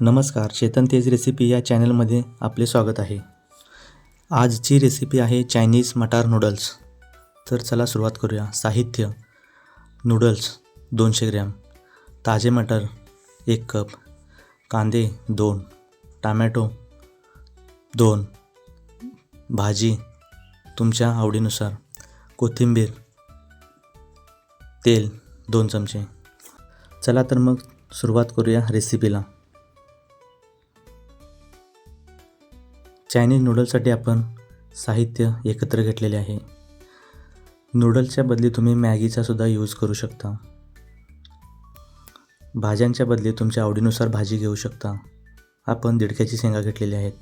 नमस्कार चेतन तेज रेसिपी या चॅनलमध्ये आपले स्वागत आहे. आजची रेसिपी आहे चायनीज मटार नूडल्स तर चला सुरुवात करूया. साहित्य. नूडल्स दोनशे ग्रॅम. ताजे मटर एक कप. कांदे दोन. टामॅटो दोन. भाजी तुमच्या आवडीनुसार. कोथिंबीर तेल दोन चमचे. चला तर मग सुरुवात करूया रेसिपीला चायनीज नूडल्ससाठी आपण साहित्य एकत्र घेतलेले आहे. नूडल्सच्या बदली तुम्ही मॅगीचासुद्धा यूज करू शकता. भाज्यांच्या बदली तुमच्या आवडीनुसार भाजी घेऊ शकता. आपण दिडक्याची शेंगा घेतलेली आहेत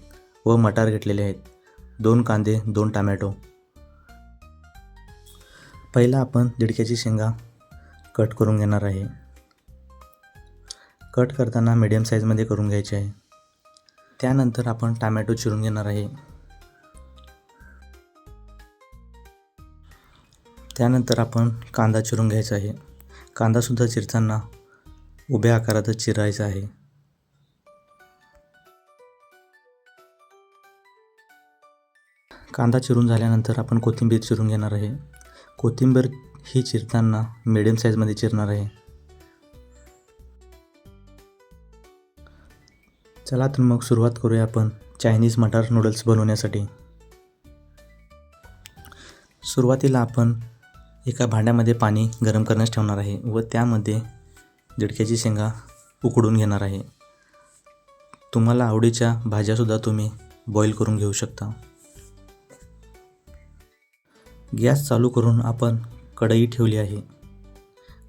व मटार घेतलेले आहेत. दोन कांदे दोन टामॅटो. पहिला आपण दिडक्याची शेंगा कट करून घेणार आहे. कट करताना मीडियम साईजमध्ये करून घ्यायचे आहे. त्यानंतर आपण टामॅटो चिरून घेणार आहे. त्यानंतर आपण कांदा चिरून घ्यायचा आहे. कांदासुद्धा चिरताना उभ्या आकारातच चिरायचा आहे. कांदा चिरून झाल्यानंतर आपण कोथिंबीर चिरून घेणार आहे. कोथिंबीर ही चिरताना मिडियम साईजमध्ये चिरणार आहे. चला तर मग सुरुवात करूया आपण चायनीज मटार नूडल्स बनवण्यासाठी. सुरुवातीला आपण एका भांड्यामध्ये पाणी गरम करण्यास ठेवणार आहे व त्यामध्ये दिडक्याची शेंगा उकडून घेणार आहे. तुम्हाला आवडीच्या भाज्यासुद्धा तुम्ही बॉईल करून घेऊ शकता. गॅस चालू करून आपण कढई ठेवली आहे.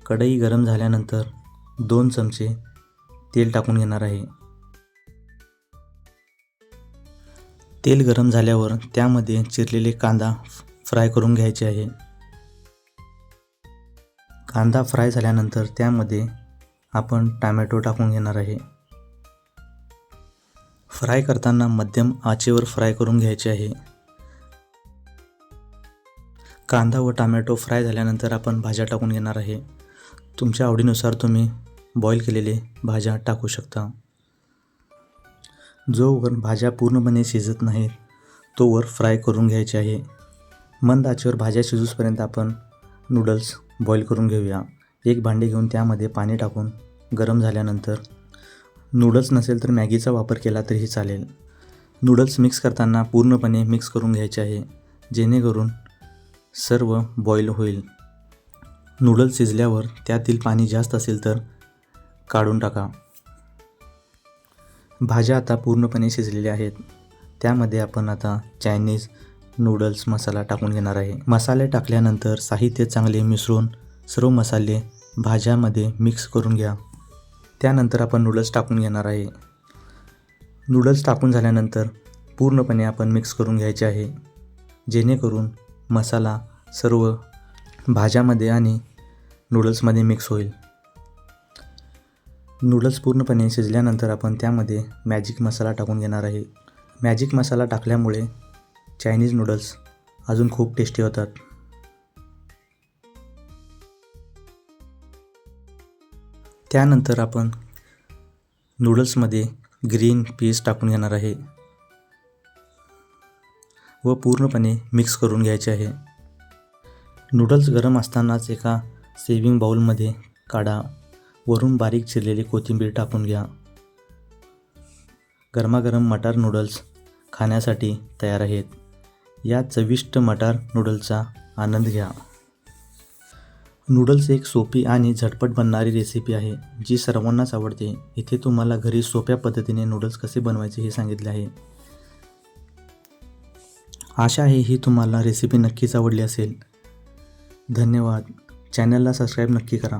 कढई गरम झाल्यानंतर दोन चमचे तेल टाकून घेणार आहे. तेल गरम झाल्यावर त्यामध्ये चिरलेले कांदा फ्राय करून घ्यायचे आहे. कांदा फ्राय झाल्यानंतर त्यामध्ये आपण टॅमॅटो टाकून घेणार आहे. फ्राय करताना मध्यम आचेवर फ्राय करून घ्यायचे आहे. कांदा व टामॅटो फ्राय झाल्यानंतर आपण भाज्या टाकून घेणार आहे. तुमच्या आवडीनुसार तुम्ही बॉईल केलेले भाज्या टाकू शकता. जोवर भाज्या पूर्णपणे शिजत नाहीत तोवर फ्राय करून घ्यायचे आहे. मंद आचेवर भाज्या शिजूसपर्यंत आपण नूडल्स बॉईल करून घेऊया. एक भांडे घेऊन त्यामध्ये पाणी टाकून गरम झाल्यानंतर नूडल्स नसेल तर मॅगीचा वापर केला तरीही चालेल. नूडल्स मिक्स करताना पूर्णपणे मिक्स करून घ्यायचे आहे जेणेकरून सर्व बॉईल होईल. नूडल्स शिजल्यावर त्यातील पाणी जास्त असेल तर काढून टाका. भाज्या आता पूर्णपणे शिजलेल्या आहेत. त्यामध्ये आपण आता चायनीज नूडल्स मसाला टाकून घेणार आहे. मसाले टाकल्यानंतर साहित्य चांगले मिसळून सर्व मसाले भाज्यामध्ये मिक्स करून घ्या. त्यानंतर आपण नूडल्स टाकून घेणार आहे. नूडल्स टाकून झाल्यानंतर पूर्णपणे आपण मिक्स करून घ्यायचे आहे. जेणेकरून मसाला सर्व भाज्यामध्ये आणि नूडल्समध्ये मिक्स होईल. नूडल्स पूर्णपणे शिजल्यानंतर आपण त्यामध्ये मॅजिक मसाला टाकून घेणार आहे. मॅजिक मसाला टाकल्यामुळे चायनीज नूडल्स अजून खूप टेस्टी होतात. त्यानंतर आपण नूडल्समध्ये ग्रीन पीस टाकून घेणार आहे. व पूर्णपणे मिक्स करून घ्यायचे आहे. नूडल्स गरम असतानाच एका सेविंग बाउलमध्ये काढा. वरून बारीक चिरलेली कोथिंबीर टाकून घ्या. गरमागरम मटार नूडल्स खाण्यासाठी तयार आहेत. या चविष्ट मटार नूडल्सचा आनंद घ्या. नूडल्स एक सोपी आणि झटपट बनणारी रेसिपी आहे जी सर्वांनाच आवडते. इथे तुम्हाला घरी सोप्या पद्धतीने नूडल्स कसे बनवायचे हे सांगितले आहे. आशा आहे ही तुम्हाला रेसिपी नक्कीच आवडली असेल. धन्यवाद. चॅनलला सबस्क्राईब नक्की करा.